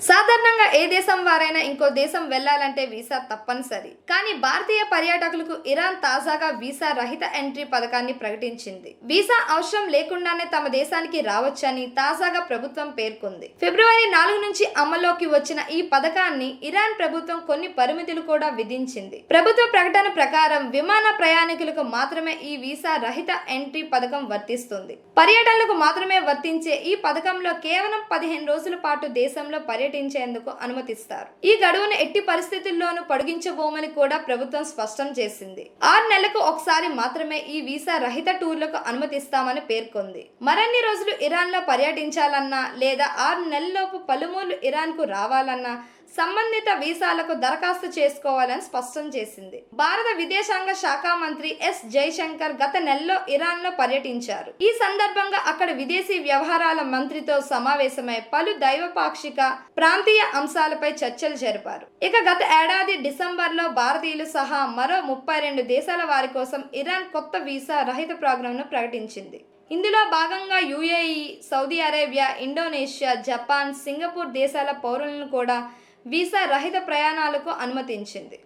సాధారణంగా ఏ దేశం వారైనా ఇంకో దేశం వెళ్ళాలంటే వీసా తప్పనిసరి. కానీ భారతీయ పర్యాటకులకు ఇరాన్ తాజాగా వీసా రహిత ఎంట్రీ పథకాన్ని ప్రకటించింది. వీసా అవసరం లేకుండానే తమ దేశానికి రావచ్చని తాజాగా ప్రభుత్వం పేర్కొంది. ఫిబ్రవరి నాలుగు నుంచి అమల్లోకి వచ్చిన ఈ పథకాన్ని ఇరాన్ ప్రభుత్వం కొన్ని పరిమితులు కూడా విధించింది. ప్రభుత్వ ప్రకటన ప్రకారం విమాన ప్రయాణికులకు మాత్రమే ఈ వీసా రహిత ఎంట్రీ పథకం వర్తిస్తుంది. పర్యటనలకు మాత్రమే వర్తించే ఈ పథకంలో కేవలం పదిహేను రోజుల పాటు దేశంలో పర్యటించేందుకు అనుమతిస్తారు. ఈ గడువును ఎట్టి పరిస్థితుల్లోనూ పొడిగించబోమని కూడా ప్రభుత్వం స్పష్టం చేసింది. ఆరు నెలలకు ఒకసారి మాత్రమే ఈ వీసా రహిత టూర్లకు అనుమతిస్తామని పేర్కొంది. మరిన్ని రోజులు ఇరాన్లో పర్యటించాలన్నా లేదా ఆరు నెలల్లోపు పలుమూలు ఇరాన్కు రావాలన్నా సంబంధిత వీసాలకు దరఖాస్తు చేసుకోవాలని స్పష్టం చేసింది. భారత విదేశాంగ శాఖ మంత్రి ఎస్. జైశంకర్ గత నెలలో ఇరాన్లో పర్యటించారు. ఈ సందర్భంగా అక్కడ విదేశీ వ్యవహారాల మంత్రితో సమావేశమై పలు దైవపాక్షిక ప్రాంతీయ అంశాలపై చర్చలు జరిపారు. ఇక గత ఏడాది డిసెంబర్లో భారతీయులు సహా మరో ముప్పై రెండు దేశాల వారి కోసం ఇరాన్ కొత్త వీసా రహిత ప్రోగ్రాంను ప్రకటించింది. ఇందులో భాగంగా UAE Saudi Arabia Indonesia Japan Singapore దేశాల పౌరులను కూడా వీసా రహిత ప్రయాణాలకు అనుమతించింది.